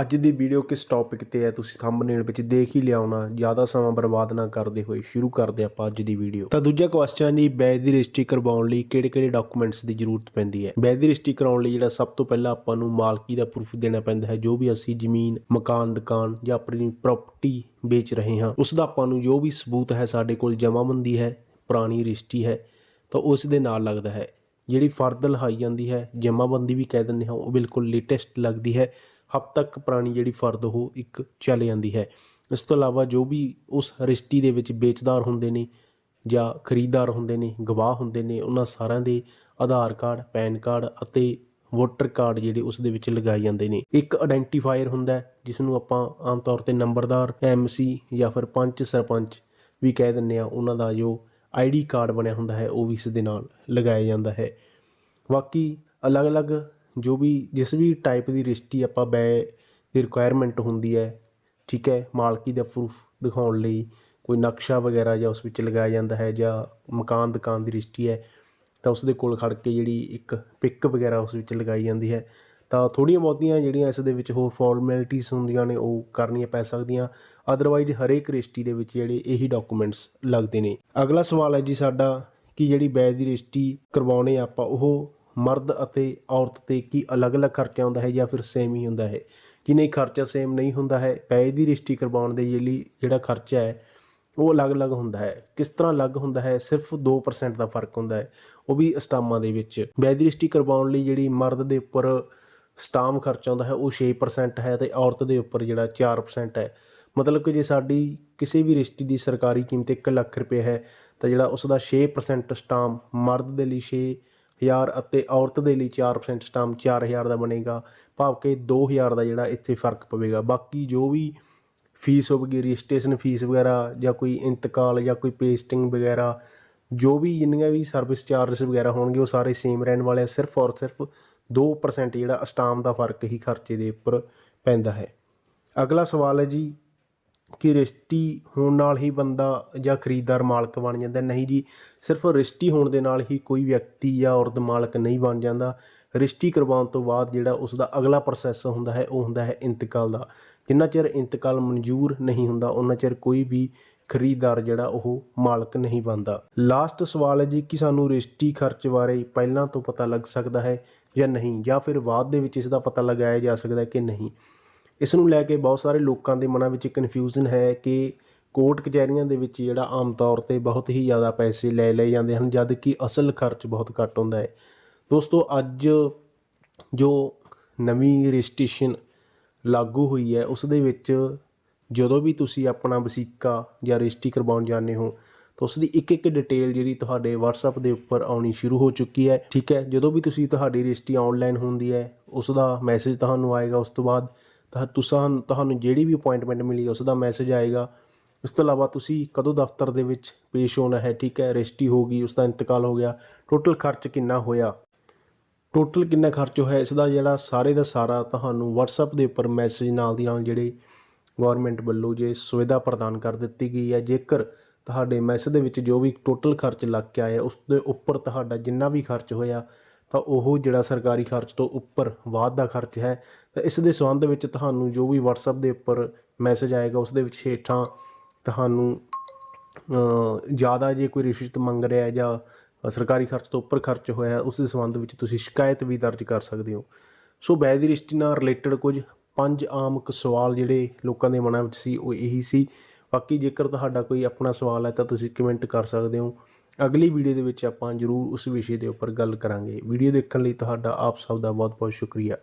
ਅੱਜ ਦੀ ਵੀਡੀਓ ਕਿਸ ਟੌਪਿਕ ਤੇ ਹੈ? ਤੁਸੀਂ ਥੰਬਨੇਲ ਵਿੱਚ ਦੇਖ ਹੀ ਲਿਆ ਹੋਣਾ। ਜ਼ਿਆਦਾ ਸਮਾਂ ਬਰਬਾਦ ਨਾ ਕਰਦੇ ਹੋਏ ਸ਼ੁਰੂ ਕਰਦੇ ਆਪਾਂ ਅੱਜ ਦੀ ਵੀਡੀਓ ਤਾਂ ਦੂਜਾ ਕੁਐਸਚਨ ਜੀ ਬੈਜ ਦੀ ਰਜਿਸਟਰੀ ਕਰਵਾਉਣ ਲਈ ਕਿਹੜੇ-ਕਿਹੜੇ ਡਾਕੂਮੈਂਟਸ ਦੀ ਜ਼ਰੂਰਤ ਪੈਂਦੀ ਹੈ? ਬੈਜ ਦੀ ਰਜਿਸਟਰੀ ਕਰਾਉਣ ਲਈ ਜਿਹੜਾ ਸਭ ਤੋਂ ਪਹਿਲਾਂ ਆਪਾਂ ਨੂੰ ਮਾਲਕੀ ਦਾ ਪ੍ਰੂਫ ਦੇਣਾ ਪੈਂਦਾ ਹੈ, ਜੋ ਵੀ ਅਸੀਂ ਜ਼ਮੀਨ, ਮਕਾਨ, ਦੁਕਾਨ ਜਾਂ ਆਪਣੀ ਪ੍ਰਾਪਰਟੀ ਵੇਚ ਰਹੇ ਹਾਂ, ਉਸ ਦਾ ਆਪਾਂ ਨੂੰ ਜੋ ਵੀ ਸਬੂਤ ਹੈ ਸਾਡੇ ਕੋਲ ਜਮ੍ਹਾਂਬੰਦੀ ਹੈ, ਪੁਰਾਣੀ ਰਜਿਸਟਰੀ ਹੈ, ਤਾਂ ਉਸ ਦੇ ਨਾਲ ਲੱਗਦਾ ਹੈ। ਜਿਹੜੀ ਫਰਦ ਲਹਾਈ ਜਾਂਦੀ ਹੈ ਜਮ੍ਹਾਂਬੰਦੀ ਵੀ ਕਹਿ ਦਿੰਦੇ ਹਾਂ, ਉਹ ਬਿਲਕੁਲ ਲੇਟੈਸਟ ਲੱਗਦੀ ਹੈ। ਹਫ਼ ਤੱਕ ਪੁਰਾਣੀ ਜਿਹੜੀ ਫਰਦ ਉਹ ਇੱਕ ਚੱਲ ਜਾਂਦੀ ਹੈ। ਇਸ ਤੋਂ ਇਲਾਵਾ ਜੋ ਵੀ ਉਸ ਰਜਿਸਟਰੀ ਦੇ ਵਿੱਚ ਵੇਚਦਾਰ ਹੁੰਦੇ ਨੇ ਜਾਂ ਖਰੀਦਦਾਰ ਹੁੰਦੇ ਨੇ, ਗਵਾਹ ਹੁੰਦੇ ਨੇ, ਉਹਨਾਂ ਸਾਰਿਆਂ ਦੇ ਆਧਾਰ ਕਾਰਡ, ਪੈਨ ਕਾਰਡ ਅਤੇ ਵੋਟਰ ਕਾਰਡ ਜਿਹੜੇ ਉਸ ਦੇ ਵਿੱਚ ਲਗਾਏ ਜਾਂਦੇ ਨੇ। ਇੱਕ ਆਇਡੈਂਟੀਫਾਇਰ ਹੁੰਦਾ ਹੈ ਜਿਸ ਨੂੰ ਆਪਾਂ ਆਮ ਤੌਰ ਤੇ ਨੰਬਰਦਾਰ ਐਮਸੀ ਜਾਂ ਫਿਰ ਪੰਚ ਸਰਪੰਚ ਵੀ ਕਹਿ ਦਿੰਦੇ ਆ ਉਹਨਾਂ ਦਾ ਜੋ ਆਈਡੀ ਕਾਰਡ ਬਣਿਆ ਹੁੰਦਾ ਹੈ, ਉਹ ਵੀ ਇਸ ਦੇ ਨਾਲ ਲਗਾਇਆ ਜਾਂਦਾ ਹੈ। ਬਾਕੀ ਅਲੱਗ-ਅਲੱਗ ਜੋ ਵੀ ਜਿਸ ਵੀ ਟਾਈਪ ਦੀ ਰਜਿਸਟਰੀ ਆਪਾਂ ਬੈ ਦੀ ਰਿਕੁਆਇਰਮੈਂਟ ਹੁੰਦੀ ਹੈ, ਠੀਕ ਹੈ, ਮਾਲਕੀ ਦਾ ਪ੍ਰੂਫ ਦਿਖਾਉਣ ਲਈ ਕੋਈ ਨਕਸ਼ਾ ਵਗੈਰਾ ਜਾਂ ਉਸ ਵਿੱਚ ਲਗਾਇਆ ਜਾਂਦਾ ਹੈ ਜਾਂ ਮਕਾਨ ਦੁਕਾਨ ਦੀ ਰਜਿਸਟਰੀ ਹੈ, ਤਾਂ ਉਸ ਦੇ ਕੋਲ ਖੜ ਕੇ ਜਿਹੜੀ ਇੱਕ ਪਿਕ ਵਗੈਰਾ ਉਸ ਵਿੱਚ ਲਗਾਈ ਜਾਂਦੀ ਹੈ, ਤਾਂ ਥੋੜ੍ਹੀਆਂ ਬਹੁਤੀਆਂ ਜਿਹੜੀਆਂ ਇਸ ਦੇ ਵਿੱਚ ਹੋਰ ਫਾਰਮੈਲਿਟੀਜ਼ ਹੁੰਦੀਆਂ ਨੇ, ਉਹ ਕਰਨੀਆਂ ਪੈ ਸਕਦੀਆਂ। ਅਦਰਵਾਈਜ਼ ਹਰੇਕ ਰਜਿਸਟਰੀ ਦੇ ਵਿੱਚ ਜਿਹੜੇ ਇਹੀ ਡਾਕੂਮੈਂਟਸ ਲੱਗਦੇ ਨੇ। ਅਗਲਾ ਸਵਾਲ ਹੈ ਜੀ ਸਾਡਾ ਕਿ ਜਿਹੜੀ ਬੈਜ ਦੀ ਰਜਿਸਟਰੀ ਕਰਵਾਉਣੇ ਆਪਾਂ, ਉਹ ਮਰਦ ਅਤੇ ਔਰਤ ਤੇ ਕੀ ਅਲੱਗ-ਅਲੱਗ ਖਰਚਾ ਹੁੰਦਾ ਹੈ ਜਾਂ ਫਿਰ ਸੇਮ ਹੀ ਹੁੰਦਾ ਹੈ? ਕਿ ਨਹੀਂ, ਖਰਚਾ ਸੇਮ ਨਹੀਂ ਹੁੰਦਾ ਹੈ ਬੈਜ ਦੀ ਰਜਿਸਟਰੀ ਕਰਵਾਉਣ ਦੇ ਲਈ ਜਿਹੜਾ ਖਰਚਾ ਹੈ, ਉਹ ਅਲੱਗ-ਅਲੱਗ ਹੁੰਦਾ ਹੈ। ਕਿਸ ਤਰ੍ਹਾਂ ਅਲੱਗ ਹੁੰਦਾ ਹੈ? ਸਿਰਫ 2% ਦਾ ਫ਼ਰਕ ਹੁੰਦਾ ਹੈ। ਉਹ ਵੀ ਸਟਾਮਾਂ ਦੇ ਵਿੱਚ। ਬੈਜ ਦੀ ਰਜਿਸਟਰੀ ਕਰਵਾਉਣ ਲਈ ਜਿਹੜੀ ਮਰਦ ਦੇ ਉੱਪਰ ਸਟਾਮ ਖਰਚਾ ਹੁੰਦਾ ਹੈ, ਉਹ 6% ਹੈ ਤੇ ਔਰਤ ਦੇ ਉੱਪਰ ਜਿਹੜਾ 4% ਹੈ। ਮਤਲਬ ਕਿ ਜੇ ਸਾਡੀ ਕਿਸੇ ਵੀ ਰਜਿਸਟਰੀ ਦੀ ਸਰਕਾਰੀ ਕੀਮਤ 1 ਲੱਖ ਰੁਪਏ ਹੈ, ਤਾਂ ਜਿਹੜਾ ਉਸ ਦਾ 6% ਸਟਾਮ ਮਰਦ ਦੇ ਲਈ 6000 ਅਤੇ ਔਰਤ ਦੇ ਲਈ 4% ਸਟਾਮ 4000 ਦਾ ਬਣੇਗਾ। ਭਾਵ ਕਿ 2000 ਦਾ ਜਿਹੜਾ ਇੱਥੇ ਫ਼ਰਕ ਪਵੇਗਾ। ਬਾਕੀ ਜੋ ਵੀ ਫੀਸ ਹੋਵੇਗੀ, ਰਜਿਸਟ੍ਰੇਸ਼ਨ ਫੀਸ ਵਗੈਰਾ ਜਾਂ ਕੋਈ ਇੰਤਕਾਲ ਜਾਂ ਕੋਈ ਪੇਸਟਿੰਗ ਵਗੈਰਾ, ਜੋ ਵੀ ਜਿੰਨੀਆਂ ਵੀ ਸਰਵਿਸ ਚਾਰजेस ਵਗੈਰਾ ਹੋਣਗੇ, ਉਹ ਸਾਰੇ ਸੇਮ ਰਹਿਣ ਵਾਲੇ ਆ। ਸਿਰਫ ਔਰ ਸਿਰਫ 2% ਜਿਹੜਾ ਅਸਟਾਮ ਦਾ ਫ਼ਰਕ ਹੀ ਖਰਚੇ ਦੇ ਉੱਪਰ ਪੈਂਦਾ ਹੈ। ਅਗਲਾ ਸਵਾਲ ਹੈ ਜੀ ਕਿ ਰਜਿਸਟਰੀ ਹੋਣ ਨਾਲ ਹੀ ਬੰਦਾ ਜਾਂ ਖਰੀਦਦਾਰ ਮਾਲਕ ਬਣ ਜਾਂਦਾ। ਨਹੀਂ ਜੀ, ਸਿਰਫ ਰਜਿਸਟਰੀ ਹੋਣ ਦੇ ਨਾਲ ਹੀ ਕੋਈ ਵਿਅਕਤੀ ਜਾਂ ਔਰਤ ਮਾਲਕ ਨਹੀਂ ਬਣ ਜਾਂਦਾ। ਰਜਿਸਟਰੀ ਕਰਵਾਉਣ ਤੋਂ ਬਾਅਦ ਜਿਹੜਾ ਉਸ ਦਾ ਅਗਲਾ ਪ੍ਰੋਸੈਸ ਹੁੰਦਾ ਹੈ, ਉਹ ਹੁੰਦਾ ਹੈ ਇੰਤਕਾਲ ਦਾ। ਜਿੰਨਾ ਚਿਰ ਇੰਤਕਾਲ ਮਨਜ਼ੂਰ ਨਹੀਂ ਹੁੰਦਾ ਉਹਨਾਂ ਚਿਰ ਕੋਈ ਵੀ ਖਰੀਦਦਾਰ ਜਿਹੜਾ ਉਹ ਮਾਲਕ ਨਹੀਂ ਬਣਦਾ। ਲਾਸਟ ਸਵਾਲ ਹੈ ਜੀ ਕਿ ਸਾਨੂੰ ਰਜਿਸਟਰੀ ਖਰਚ ਬਾਰੇ ਪਹਿਲਾਂ ਤੋਂ ਪਤਾ ਲੱਗ ਸਕਦਾ ਹੈ ਜਾਂ ਨਹੀਂ, ਜਾਂ ਫਿਰ ਬਾਅਦ ਦੇ ਵਿੱਚ ਇਸ ਦਾ ਪਤਾ ਲਗਾਇਆ ਜਾ ਸਕਦਾ ਹੈ ਕਿ ਨਹੀਂ। ਇਸ ਨੂੰ ਲੈ ਕੇ ਬਹੁਤ ਸਾਰੇ ਲੋਕਾਂ ਦੇ ਮਨਾਂ ਵਿੱਚ ਕਨਫਿਊਜ਼ਨ ਹੈ ਕਿ ਕੋਰਟ ਕਚਹਿਰੀਆਂ ਦੇ ਵਿੱਚ ਜਿਹੜਾ ਆਮ ਤੌਰ ਤੇ ਬਹੁਤ ਹੀ ਜ਼ਿਆਦਾ ਪੈਸੇ ਲੈ ਲਏ ਜਾਂਦੇ ਹਨ, ਜਦ ਕਿ ਅਸਲ ਖਰਚ ਬਹੁਤ ਘੱਟ ਹੁੰਦਾ ਹੈ। ਦੋਸਤੋ, ਅੱਜ ਜੋ ਨਵੀਂ ਰਜਿਸਟ੍ਰੇਸ਼ਨ ਲਾਗੂ ਹੋਈ ਹੈ, ਉਸ ਦੇ ਵਿੱਚ ਜਦੋਂ ਵੀ ਤੁਸੀਂ ਆਪਣਾ ਵਸੀਕਾ ਜਾਂ ਰਜਿਸਟਰੀ ਕਰਵਾਉਣ ਜਾਂਦੇ ਹੋ, ਤਾਂ ਉਸ ਦੀ ਇੱਕ ਇੱਕ ਡਿਟੇਲ ਜਿਹੜੀ ਤੁਹਾਡੇ WhatsApp ਦੇ ਉੱਪਰ ਆਉਣੀ ਸ਼ੁਰੂ ਹੋ ਚੁੱਕੀ ਹੈ। ਠੀਕ ਹੈ, ਜਦੋਂ ਵੀ ਤੁਸੀਂ ਤੁਹਾਡੀ ਰਜਿਸਟਰੀ ਆਨਲਾਈਨ ਹੁੰਦੀ ਹੈ, ਉਸ ਦਾ ਮੈਸੇਜ ਤੁਹਾਨੂੰ ਆਏਗਾ, ਉਸ ਤੋਂ ਬਾਅਦ ਤਾਂ ਤੁਸੀਂ, ਤੁਹਾਨੂੰ ਜਿਹੜੀ ਵੀ ਅਪਾਇੰਟਮੈਂਟ ਮਿਲੀ, ਉਸ ਦਾ ਮੈਸੇਜ ਆਏਗਾ। ਇਸ ਤੋਂ ਇਲਾਵਾ ਤੁਸੀਂ ਕਦੋਂ ਦਫ਼ਤਰ ਦੇ ਵਿੱਚ ਪੇਸ਼ ਹੋਣਾ ਹੈ, ਠੀਕ ਹੈ, ਰਜਿਸਟਰੀ ਹੋ ਗਈ, ਉਸ ਦਾ ਇੰਤਕਾਲ ਹੋ ਗਿਆ। ਟੋਟਲ ਖਰਚ ਕਿੰਨਾ ਹੋਇਆ? ਟੋਟਲ ਕਿੰਨਾ ਖਰਚ ਹੋਇਆ? ਇਸ ਦਾ ਜਿਹੜਾ ਸਾਰੇ ਦਾ ਸਾਰਾ ਤੁਹਾਨੂੰ WhatsApp ਦੇ ਉੱਪਰ ਮੈਸੇਜ ਨਾਲ ਦੀ ਨਾਲ ਜਿਹੜੇ ਗਵਰਨਮੈਂਟ ਵੱਲੋਂ ਜੇ ਸੁਵਿਧਾ ਪ੍ਰਦਾਨ ਕਰ ਦਿੱਤੀ ਗਈ ਹੈ। ਜੇਕਰ ਤੁਹਾਡੇ ਮੈਸੇਜ ਦੇ ਵਿੱਚ ਜੋ ਵੀ ਟੋਟਲ ਖਰਚ ਲੱਗ ਕੇ ਆਇਆ, ਉਸ ਦੇ ਉੱਪਰ ਤੁਹਾਡਾ ਜਿੰਨਾ ਵੀ ਖਰਚ ਹੋਇਆ ਤਾਂ ਉਹ ਜਿਹੜਾ ਸਰਕਾਰੀ ਖਰਚ ਤੋਂ ਉੱਪਰ ਬਾਅਦ ਦਾ ਖਰਚ ਹੈ, ਤਾਂ ਇਸ ਦੇ ਸੰਬੰਧ ਵਿੱਚ ਤੁਹਾਨੂੰ ਜੋ ਵੀ WhatsApp ਦੇ ਉੱਪਰ ਮੈਸੇਜ ਆਏਗਾ, ਉਸ ਦੇ ਵਿੱਚ ਹੇਠਾਂ ਤੁਹਾਨੂੰ ਜ਼ਿਆਦਾ ਜੇ ਕੋਈ ਰਿਸ਼ਵਤ ਮੰਗ ਰਿਹਾ ਹੈ ਜਾਂ ਸਰਕਾਰੀ ਖਰਚ ਤੋਂ ਉੱਪਰ ਖਰਚ ਹੋਇਆ ਉਸ ਦੇ ਸੰਬੰਧ ਵਿੱਚ ਤੁਸੀਂ ਸ਼ਿਕਾਇਤ ਵੀ ਦਰਜ ਕਰ ਸਕਦੇ ਹੋ। ਸੋ ਬੈਜ ਦੀ ਰਜਿਸਟਰੀ ਨਾਲ ਰਿਲੇਟਡ ਕੁਝ ਪੰਜ ਆਮ ਕ ਸਵਾਲ ਜਿਹੜੇ ਲੋਕਾਂ ਦੇ ਮਨਾਂ ਵਿੱਚ ਸੀ, ਉਹ ਇਹੀ ਸੀ। ਬਾਕੀ ਜੇਕਰ ਤੁਹਾਡਾ ਕੋਈ ਆਪਣਾ ਸਵਾਲ ਹੈ, ਤਾਂ ਤੁਸੀਂ ਕਮੈਂਟ ਕਰ ਸਕਦੇ ਹੋ। ਅਗਲੀ ਵੀਡੀਓ ਦੇ ਵਿੱਚ ਆਪਾਂ ਜ਼ਰੂਰ ਉਸ ਵਿਸ਼ੇ ਦੇ ਉੱਪਰ ਗੱਲ ਕਰਾਂਗੇ। ਵੀਡੀਓ ਦੇਖਣ ਲਈ ਤੁਹਾਡਾ ਆਪ ਸਭ ਦਾ ਬਹੁਤ ਬਹੁਤ ਸ਼ੁਕਰੀਆ।